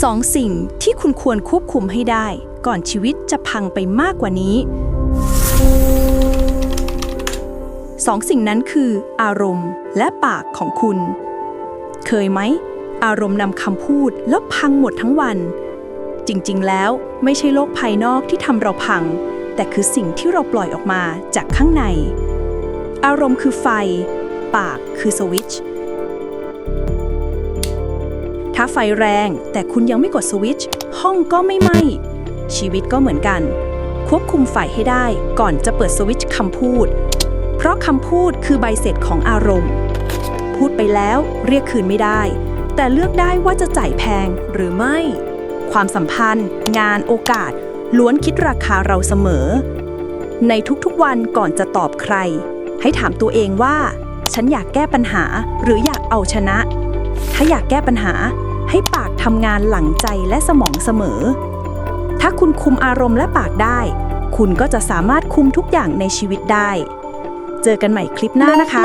สองสิ่งที่คุณควรควบคุมให้ได้ ก่อนชีวิตจะพังไปมากกว่านี้สองสิ่งนั้นคือ อารมณ์และปากของคุณ เคยไหม อารมณ์นำคำพูดแล้วพังหมดทั้งวัน จริงๆ แล้วไม่ใช่โลกภายนอกที่ทำเราพัง แต่คือสิ่งที่เราปล่อยออกมาจากข้างใน อารมณ์คือไฟ ปากคือสวิตช์าไฟแรง แต่คุณยังไม่กดสวิตช์ห้องก็ไม่ไหม้ชีวิตก็เหมือนกัน ควบคุมไฟให้ได้ก่อนจะเปิดสวิตช์คำพูด เพราะคำพูดคือใบเสร็จของอารมณ์ พูดไปแล้วเรียกคืนไม่ได้ แต่เลือกได้ว่าจะจ่ายแพงหรือไม่ ความสัมพันธ์ งานโอกาส ล้วนคิดราคาเราเสมอ ในทุกๆวันก่อนจะตอบใคร ให้ถามตัวเองว่า ฉันอยากแก้ปัญหาหรืออยากเอาชนะ ถ้าอยากแก้ปัญหา ให้ปากทำงานหลังใจและสมองเสมอ ถ้าคุณคุมอารมณ์และปากได้ คุณก็จะสามารถคุมทุกอย่างในชีวิตได้ เจอกันใหม่คลิปหน้านะคะ